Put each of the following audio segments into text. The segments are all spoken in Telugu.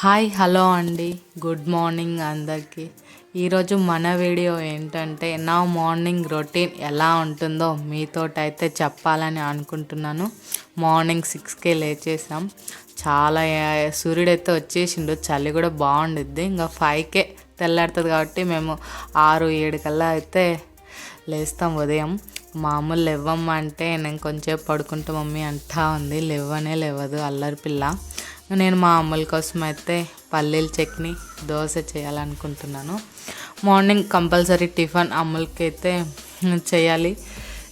హాయ్ హలో అండి. గుడ్ మార్నింగ్ అందరికీ. ఈరోజు మన వీడియో ఏంటంటే నా మార్నింగ్ రొటీన్ ఎలా ఉంటుందో మీతోటైతే చెప్పాలని అనుకుంటున్నాను. మార్నింగ్ సిక్స్కే లేచేసాం చాలా సూర్యుడైతే వచ్చేసిండు. చలి కూడా బాగుండిద్ది. ఇంకా ఫైవ్కే తెల్లాడుతుంది కాబట్టి మేము ఆరు ఏడు కల్లా అయితే లేస్తాం ఉదయం. మామూలు లేవమ్మ అంటే నేను కొంచెం పడుకుంటా మమ్మీ అంటా ఉంది లేవనే లేవదు అల్లరి పిల్ల. నేను మా అమ్మల కోసం అయితే పల్లీల చట్నీ దోశ చేయాలనుకుంటున్నాను. మార్నింగ్ కంపల్సరీ టిఫిన్ అమ్ములకి అయితే చేయాలి.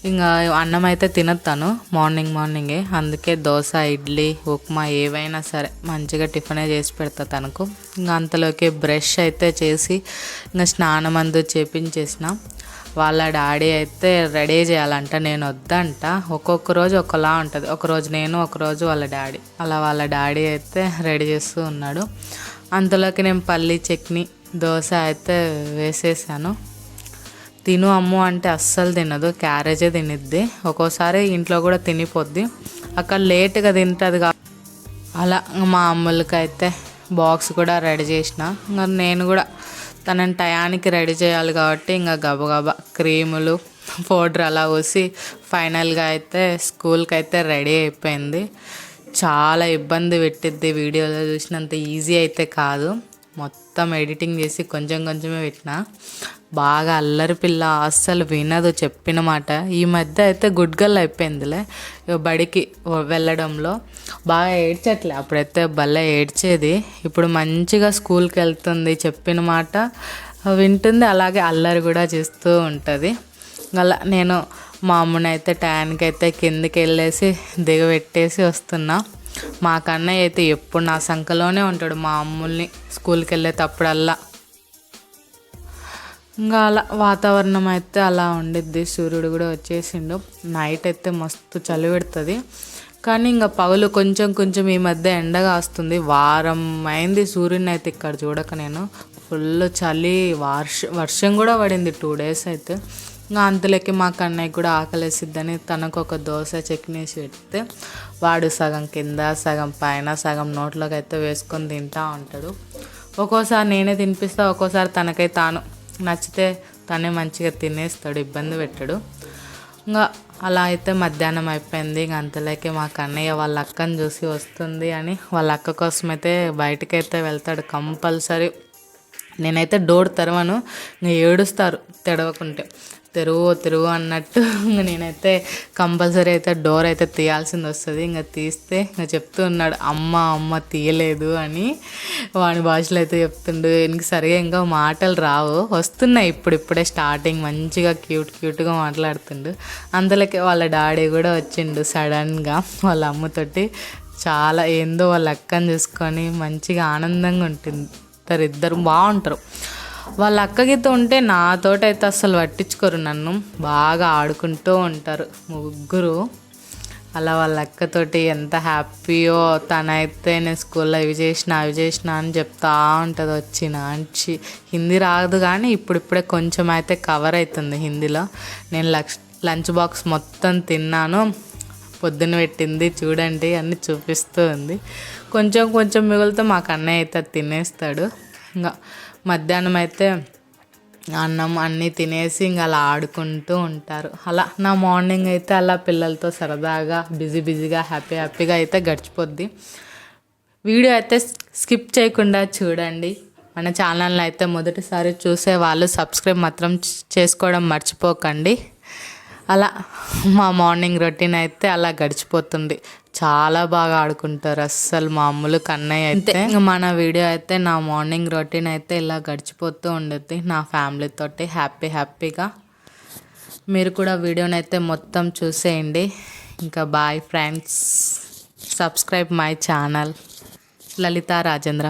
ఇంకా అన్నం అయితే తినొత్తాను. మార్నింగ్ మార్నింగే. అందుకే దోశ ఇడ్లీ ఉప్మా ఏవైనా సరే మంచిగా టిఫినే చేసి పెడతా తనకు. ఇంకా అంతలోకి బ్రష్ అయితే చేసి ఇంకా స్నానం అందు చేపించేసిన. వాళ్ళ డాడీ అయితే రెడీ చేయాలంట నేను వద్దంట. ఒక్కొక్క రోజు ఒకలా ఉంటుంది. ఒకరోజు నేను ఒకరోజు వాళ్ళ డాడీ. అలా వాళ్ళ డాడీ అయితే రెడీ చేస్తూ ఉన్నాడు. అంతలోకి నేను పల్లి చట్నీ దోశ అయితే వేసేసాను. తిను అమ్ము అంటే అస్సలు తినదు క్యారేజే తినిద్ది. ఒక్కోసారి ఇంట్లో కూడా తినిపోద్ది. అక్కడ లేట్గా తింటుంది కా అలా మా అమ్మలకి అయితే బాక్స్ కూడా రెడీ చేసిన. ఇంకా నేను కూడా తనని టయానికి రెడీ చేయాలి కాబట్టి ఇంకా గబగబా క్రీములు పౌడర్ అలా పోసి ఫైనల్గా అయితే స్కూల్కి అయితే రెడీ అయిపోయింది. చాలా ఇబ్బంది పెట్టిద్ది వీడియోలో చూసినంత ఈజీ అయితే కాదు. మొత్తం ఎడిటింగ్ చేసి కొంచెం కొంచెమే పెట్టిన. బాగా అల్లరి పిల్ల అస్సలు వినదు చెప్పిన మాట. ఈ మధ్య అయితే గుడ్ గర్ల్ అయిపోయిందిలే. బడికి వెళ్ళడంలో బాగా ఏడ్చట్లే. అప్పుడైతే భలే ఏడ్చేది. ఇప్పుడు మంచిగా స్కూల్కి వెళ్తుంది చెప్పిన మాట. వింటుంది అలాగే అల్లరి కూడా చేస్తూ ఉంటుంది. అలా నేను మా అమ్మని అయితే టయానికి అయితే కిందికి వెళ్ళేసి దిగబెట్టేసి వస్తున్నా. మా కన్నయ్య అయితే ఎప్పుడు నా సంఖలోనే ఉంటాడు. మా అమ్ముల్ని స్కూల్కి వెళ్ళేటప్పుడల్లా ఇంకా అలా వాతావరణం అయితే అలా ఉండిద్ది. సూర్యుడు కూడా వచ్చేసిండు. నైట్ అయితే మస్తు చలి పెడుతుంది. కానీ ఇంకా పగలు కొంచెం కొంచెం ఈ మధ్య ఎండగా వస్తుంది వారం అయింది సూర్యుడిని అయితే ఇక్కడ చూడక నేను. ఫుల్ చలి వర్ష వర్షం కూడా పడింది. టూ డేస్ అయితే. ఇంకా అంతలోకి మా కన్నయ్య కూడా ఆకలేసిద్దని తనకు ఒక దోశ చట్నీ వేసి పెడితే వాడు సగం కింద సగం పైన సగం నోట్లోకి అయితే వేసుకొని తింటా ఉంటాడు. ఒక్కోసారి నేనే తినిపిస్తా ఒక్కోసారి తనకై తాను నచ్చితే తనే మంచిగా తినేస్తాడు ఇబ్బంది పెట్టాడు. ఇంకా అలా అయితే మధ్యాహ్నం అయిపోయింది ఇంక అంతలోకి మా కన్నయ్య వాళ్ళ అక్కని చూసి వస్తుంది అని వాళ్ళ అక్క కోసం అయితే బయటకైతే వెళ్తాడు కంపల్సరీ. నేనైతే డోర్ తెరవను ఏడుస్తారు తెడవకుంటే తెరువు తెరువు అన్నట్టు. ఇంక నేనైతే కంపల్సరీ అయితే డోర్ అయితే తీయాల్సింది వస్తుంది. ఇంకా తీస్తే ఇంకా చెప్తూ ఉన్నాడు అమ్మ అమ్మ తీయలేదు అని వాడి భాషలో అయితే చెప్తుండు. ఇంక సరిగా ఇంకా మాటలు రావు. వస్తున్నాయి ఇప్పుడు ఇప్పుడే స్టార్టింగ్. మంచిగా క్యూట్ క్యూట్గా మాట్లాడుతుండు. అందులోకి వాళ్ళ డాడీ కూడా వచ్చిండు సడన్గా. వాళ్ళ అమ్మతోటి చాలా ఏందో వాళ్ళ అక్కని చూసుకొని మంచిగా ఆనందంగా ఉంటుంది ఇద్దరు ఇద్దరు బాగుంటారు. వాళ్ళ అక్కగితో ఉంటే నాతోటి అయితే అసలు పట్టించుకోరు నన్ను. బాగా ఆడుకుంటూ ఉంటారు ముగ్గురు. అలా వాళ్ళ అక్కతోటి ఎంత హ్యాపీయో తనైతే నేను స్కూల్లో ఇవి చేసిన అవి చేసిన అని చెప్తా ఉంటుంది వచ్చి నాంచి. హిందీ రాదు కానీ ఇప్పుడిప్పుడే కొంచెం అయితే కవర్ అవుతుంది హిందీలో. నేను లక్ష్ లంచ్ బాక్స్ మొత్తం తిన్నాను. పొద్దున పెట్టింది చూడండి అన్ని చూపిస్తూ ఉంది కొంచెం కొంచెం మిగులుతూ మాకు అన్నయ్య అయితే అది తినేస్తాడు. ఇంకా మధ్యాహ్నం అయితే అన్నం అన్నీ తినేసి ఇంకా అలా ఆడుకుంటూ ఉంటారు. అలా నా మార్నింగ్ అయితే అలా పిల్లలతో సరదాగా బిజీ బిజీగా హ్యాపీ హ్యాపీగా అయితే గడిచిపోద్ది. వీడియో అయితే స్కిప్ చేయకుండా చూడండి. మన ఛానల్ని అయితే మొదటిసారి చూసే వాళ్ళు సబ్స్క్రైబ్ మాత్రం చేసుకోవడం మర్చిపోకండి. అలా మా మార్నింగ్ రొటీన్ అయితే అలా గడిచిపోతుంది. చాలా బాగా ఆడుకుంటారు అస్సలు మామూలు కన్నయ్య అయితే. ఇంకా మన వీడియో అయితే నా మార్నింగ్ రొటీన్ అయితే ఇలా గడిచిపోతూ ఉండేది. నా ఫ్యామిలీతోటి హ్యాపీ హ్యాపీగా. మీరు కూడా వీడియోని అయితే మొత్తం చూసేయండి. ఇంకా bye friends subscribe my channel Lalitha Rajendra.